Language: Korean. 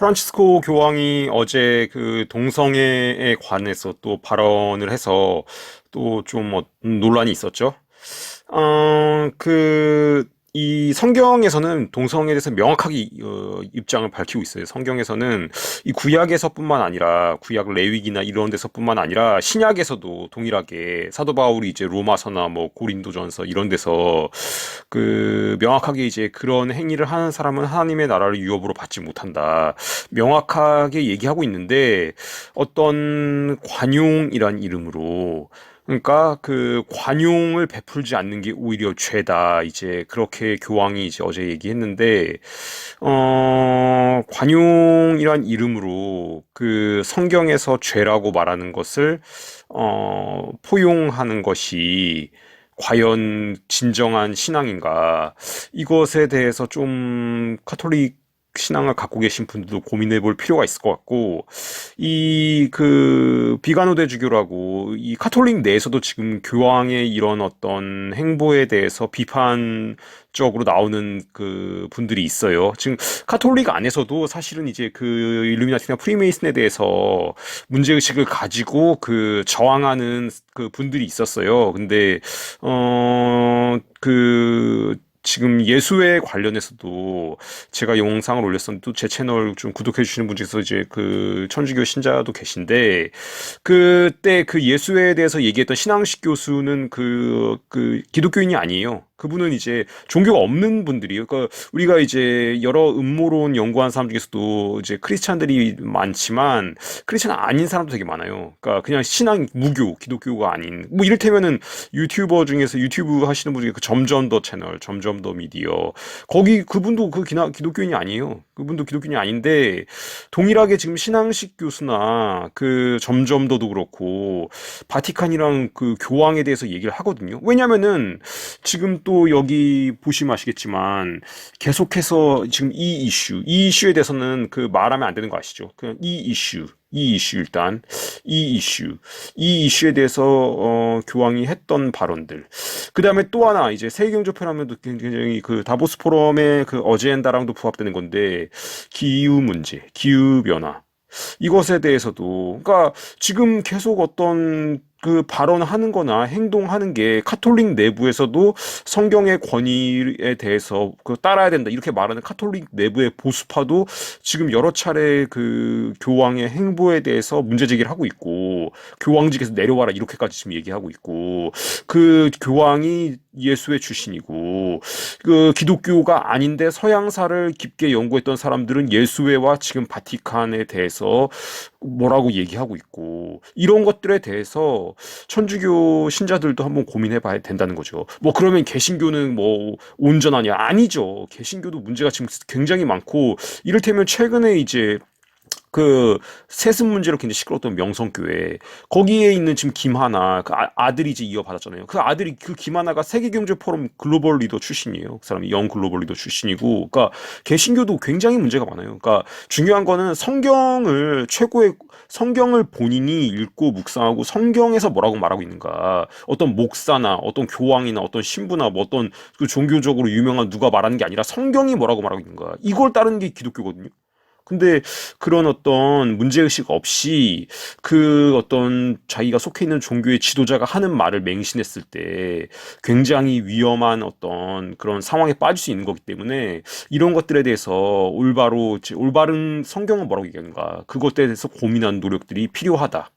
프란치스코 교황이 어제 그 동성애에 관해서 또 발언을 해서 또 좀 논란이 있었죠. 어, 그, 이 성경에서는 동성애에 대해서 명확하게 어, 입장을 밝히고 있어요. 성경에서는 이 구약에서뿐만 아니라 구약 레위기나 이런 데서뿐만 아니라 신약에서도 동일하게 사도 바울이 이제 로마서나 뭐 고린도전서 이런 데서 그 명확하게 이제 그런 행위를 하는 사람은 하나님의 나라를 유업으로 받지 못한다. 명확하게 얘기하고 있는데 어떤 관용이란 이름으로 그러니까 그 관용을 베풀지 않는 게 오히려 죄다. 이제 그렇게 교황이 이제 어제 얘기했는데 어 관용이란 이름으로 그 성경에서 죄라고 말하는 것을 어 포용하는 것이 과연 진정한 신앙인가? 이것에 대해서 좀 카톨릭 신앙을 갖고 계신 분들도 고민해 볼 필요가 있을 것 같고 이 그 비가노 대 주교라고 이 카톨릭 내에서도 지금 교황의 이런 어떤 행보에 대해서 비판적으로 나오는 그 분들이 있어요. 지금 카톨릭 안에서도 사실은 이제 그 일루미나티나 프리메이슨에 대해서 문제 의식을 가지고 그 저항하는 그 분들이 있었어요. 근데 어그 지금 예수에 관련해서도 제가 영상을 올렸었는데 또 제 채널 좀 구독해 주시는 분 중에서 이제 그 천주교 신자도 계신데 그때 그 예수에 대해서 얘기했던 신앙식 교수는 그, 그 기독교인이 아니에요. 그분은 이제 종교가 없는 분들이에요. 그러니까 우리가 이제 여러 음모론 연구한 사람 중에서도 이제 크리스찬들이 많지만 크리스찬 아닌 사람도 되게 많아요. 그러니까 그냥 신앙 무교 기독교가 아닌 뭐 이를테면은 유튜버 중에서 유튜브 하시는 분 중에 그 점점 더 채널 점점 더 미디어 거기 그분도 그 기나, 기독교인이 아니에요. 그분도 기독교인이 아닌데 동일하게 지금 신앙식 교수나 그 점점 더도 그렇고 바티칸이랑 그 교황에 대해서 얘기를 하거든요. 왜냐면은 지금 또 여기 보시면 아시겠지만 계속해서 지금 이 이슈, 이 이슈에 대해서는 그 말하면 안 되는 거 아시죠? 그냥 이 이슈. 이 이슈 일단 이 이슈 이 이슈에 대해서 어, 교황이 했던 발언들 그 다음에 또 하나 이제 세계경제편하면도 굉장히 그 다보스 포럼의 그 어젠다랑도 부합되는 건데 기후 문제 기후 변화 이것에 대해서도. 그러니까 지금 계속 어떤 그 발언하는 거나 행동하는 게 카톨릭 내부에서도 성경의 권위에 대해서 그 따라야 된다 이렇게 말하는 카톨릭 내부의 보수파도 지금 여러 차례 그 교황의 행보에 대해서 문제 제기를 하고 있고 교황직에서 내려와라 이렇게까지 지금 얘기하고 있고 그 교황이 예수의 출신이고 그 기독교가 아닌데 서양사를 깊게 연구했던 사람들은 예수회와 지금 바티칸에 대해서 뭐라고 얘기하고 있고 이런 것들에 대해서 천주교 신자들도 한번 고민해 봐야 된다는 거죠. 뭐 그러면 개신교는 뭐 온전하냐? 아니죠. 개신교도 문제가 지금 굉장히 많고 이를테면 최근에 이제 그 세습 문제로 굉장히 시끄러웠던 명성교회 거기에 있는 지금 김하나 그 아, 들이 이제 이어받았잖아요. 그 아들이 그 김하나가 세계경제 포럼 글로벌 리더 출신이에요. 그 사람이 영 글로벌 리더 출신이고, 그러니까 개신교도 굉장히 문제가 많아요. 그러니까 중요한 거는 성경을 최고의 성경을 본인이 읽고 묵상하고 성경에서 뭐라고 말하고 있는가. 어떤 목사나 어떤 교황이나 어떤 신부나 뭐 어떤 그 종교적으로 유명한 누가 말하는 게 아니라 성경이 뭐라고 말하고 있는가. 이걸 따르는 게 기독교거든요. 근데 그런 어떤 문제의식 없이 그 어떤 자기가 속해 있는 종교의 지도자가 하는 말을 맹신했을 때 굉장히 위험한 어떤 그런 상황에 빠질 수 있는 거기 때문에 이런 것들에 대해서 올바로, 올바른 성경은 뭐라고 얘기하는가. 그것에 대해서 고민하는 노력들이 필요하다.